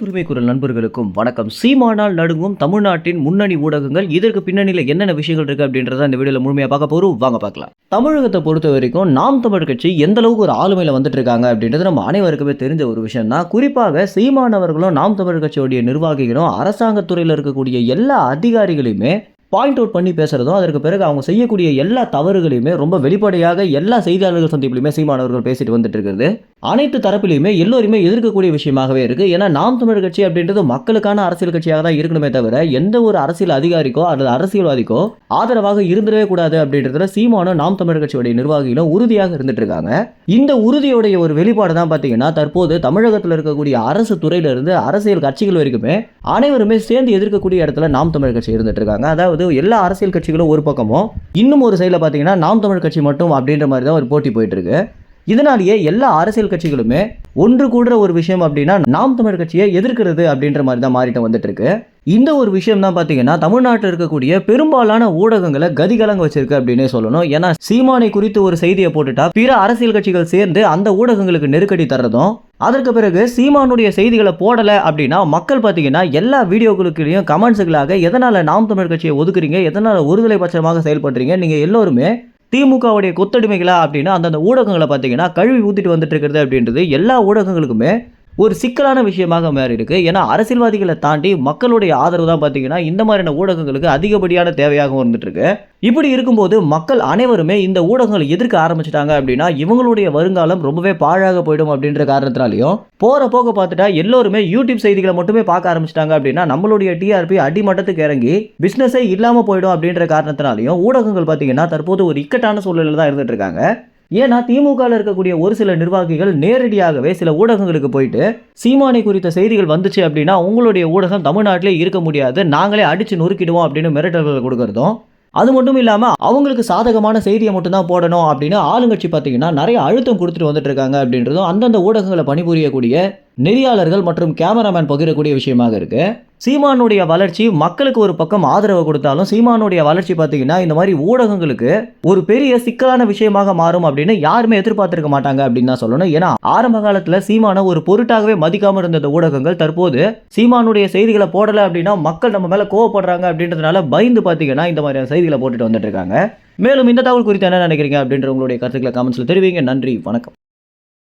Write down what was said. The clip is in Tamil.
துரிமை குரல் நண்பர்களுக்கும் வணக்கம். சீமானால் நடுங்கும் தமிழ்நாட்டின் முன்னணி ஊடகங்கள் இதற்கு பின்னணியில் என்னென்ன விஷயங்கள் இருக்குது அப்படின்றத இந்த வீடியோவில் முழுமையாக பார்க்க போகிறோம் வாங்க பார்க்கலாம். தமிழகத்தை பொறுத்த வரைக்கும் நாம் தமிழ் கட்சி எந்த அளவுக்கு ஒரு ஆளுமையில் வந்துட்டு இருக்காங்க அப்படின்றது நம்ம அனைவருக்குமே தெரிஞ்ச ஒரு விஷயம் தான் குறிப்பாக சீமானவர்களும் நாம் தமிழ் கட்சியுடைய நிர்வாகிகளும் அரசாங்கத்துறையில் இருக்கக்கூடிய எல்லா அதிகாரிகளையுமே பாயிண்ட் அவுட் பண்ணி பேசுறதும் அதற்கு பிறகு அவங்க செய்யக்கூடிய எல்லா தவறுகளையுமே ரொம்ப வெளிப்படையாக எல்லா செய்தியாளர்கள் சந்திப்புலையுமே சீமானவர்கள் பேசிட்டு வந்துட்டு இருக்கிறது. அனைத்து தரப்பிலையுமே எல்லோருமே எதிர்க்கக்கூடிய விஷயமாகவே இருக்குது ஏன்னா நாம் தமிழர் கட்சி அப்படின்றது மக்களுக்கான அரசியல் கட்சியாக தான் இருக்கணுமே தவிர எந்த ஒரு அரசியல் அதிகாரிக்கோ அல்லது அரசியல்வாதிக்கோ ஆதரவாக இருந்துடவே கூடாது அப்படின்றதுல சீமானும் நாம் தமிழர் கட்சியுடைய நிர்வாகிகளும் உறுதியாக இருந்துட்டு இருக்காங்க. இந்த உறுதியுடைய ஒரு வெளிப்பாடு தான் பார்த்தீங்கன்னா தற்போது தமிழகத்தில் இருக்கக்கூடிய அரசு துறையிலிருந்து அரசியல் கட்சிகள் வரைக்குமே அனைவருமே சேர்ந்து எதிர்க்கக்கூடிய இடத்துல நாம் தமிழர் கட்சி இருந்துட்டு இருக்காங்க. அதாவது எல்லா அரசியல் கட்சிகளும் ஒரு பக்கமும் இன்னும் ஒரு சைடில் பார்த்தீங்கன்னா நாம் தமிழ் கட்சி மட்டும் அப்படின்ற மாதிரி தான் ஒரு போட்டி போயிட்டு இருக்கு. இதனாலேயே எல்லா அரசியல் கட்சிகளுமே ஒன்று கூடுற ஒரு விஷயம் அப்படின்னா நாம் தமிழ் கட்சியை எதிர்க்கிறது அப்படின்ற மாதிரி தான் மாறிட்டு வந்துட்டு இருக்கு இந்த ஒரு விஷயம் தான் பார்த்தீங்கன்னா தமிழ்நாட்டில் இருக்கக்கூடிய பெரும்பாலான ஊடகங்களை கதிகலங்க வச்சிருக்கு அப்படின்னே சொல்லணும். ஏன்னா சீமானை குறித்து ஒரு செய்தியை போட்டுட்டா பிற அரசியல் கட்சிகள் சேர்ந்து அந்த ஊடகங்களுக்கு நெருக்கடி தர்றதும் அதற்கு பிறகு சீமானுடைய செய்திகளை போடலை அப்படின்னா மக்கள் பார்த்தீங்கன்னா எல்லா வீடியோக்களுக்குலையும் கமெண்ட்ஸுகளாக எதனால் நாம் தமிழ் கட்சியை ஒதுக்குறீங்க? எதனால் ஒருதலை பட்சமாக செயல்படுறீங்க? நீங்கள் எல்லோருமே திமுகவுடைய கொத்தடிமைகளா அப்படின்னு அந்தந்த ஊடகங்களை பார்த்தீங்கன்னா கழுவி ஊற்றிட்டு வந்துட்டு இருக்கிறது அப்படின்றது எல்லா ஊடகங்களுக்குமே ஒரு சிக்கலான விஷயமாக மாறி இருக்கு ஏன்னா அரசியல்வாதிகளை தாண்டி மக்களுடைய ஆதரவு தான் பார்த்தீங்கன்னா இந்த மாதிரியான ஊடகங்களுக்கு அதிகப்படியான தேவையாகவும் இருந்துட்டு இருக்கு இப்படி இருக்கும்போது மக்கள் அனைவருமே இந்த ஊடகங்களை எதிர்க்க ஆரம்பிச்சிட்டாங்க அப்படின்னா இவங்களுடைய வருங்காலம் ரொம்பவே பாழாக போயிடும் அப்படின்ற காரணத்தினாலையும் போற போக பார்த்துட்டா எல்லோருமே யூடியூப் செய்திகளை மட்டுமே பார்க்க ஆரம்பிச்சிட்டாங்க அப்படின்னா நம்மளுடைய டிஆர்பி அடிமட்டத்துக்கு இறங்கி பிசினஸே இல்லாமல் போயிடும் அப்படின்ற காரணத்தினாலையும் ஊடகங்கள் பார்த்தீங்கன்னா தற்போது ஒரு இக்கட்டான சூழ்நிலை தான் இருந்துட்டு இருக்காங்க ஏன்னா திமுகவில் இருக்கக்கூடிய ஒரு சில நிர்வாகிகள் நேரடியாகவே சில ஊடகங்களுக்கு போயிட்டு சீமானை குறித்த செய்திகள் வந்துச்சு அப்படின்னா உங்களுடைய ஊடகம் தமிழ்நாட்டிலே இருக்க முடியாது நாங்களே அடித்து நொறுக்கிடுவோம் அப்படின்னு மிரட்டல்கள் கொடுக்குறதும் அது மட்டும் இல்லாமல் அவங்களுக்கு சாதகமான செய்தியை மட்டும்தான் போடணும் அப்படின்னு ஆளுங்கட்சி பார்த்தீங்கன்னா நிறைய அழுத்தம் கொடுத்துட்டு வந்துட்டு இருக்காங்க அப்படின்றதும் அந்தந்த ஊடகங்களை பணிபுரியக்கூடிய நெறியாளர்கள் மற்றும் கேமராமேன் பகிரக்கூடிய விஷயமாக இருக்கு. சீமானுடைய வளர்ச்சி மக்களுக்கு ஒரு பக்கம் ஆதரவு கொடுத்தாலும் சீமானுடைய வளர்ச்சி பார்த்தீங்கன்னா இந்த மாதிரி ஊடகங்களுக்கு ஒரு பெரிய சிக்கலான விஷயமாக மாறும் அப்படின்னு யாருமே எதிர்பார்த்திருக்க மாட்டாங்க அப்படின்னு தான் சொல்லணும். ஏன்னா ஆரம்ப காலத்தில் சீமானை ஒரு பொருட்டாகவே மதிக்காமல் இருந்த ஊடகங்கள் தற்போது சீமானுடைய செய்திகளை போடலை அப்படின்னா மக்கள் நம்ம மேலே கோவப்படுறாங்க அப்படின்றதுனால பயந்து பார்த்தீங்கன்னா இந்த மாதிரியான செய்திகளை போட்டுட்டு வந்துட்டு இருக்காங்க. மேலும் இந்த தகவல் குறித்து என்ன நினைக்கிறீங்க அப்படின்ற உங்களுடைய கருத்துக்களை கமெண்ட்ஸில் தெரிவிங்க. நன்றி வணக்கம்.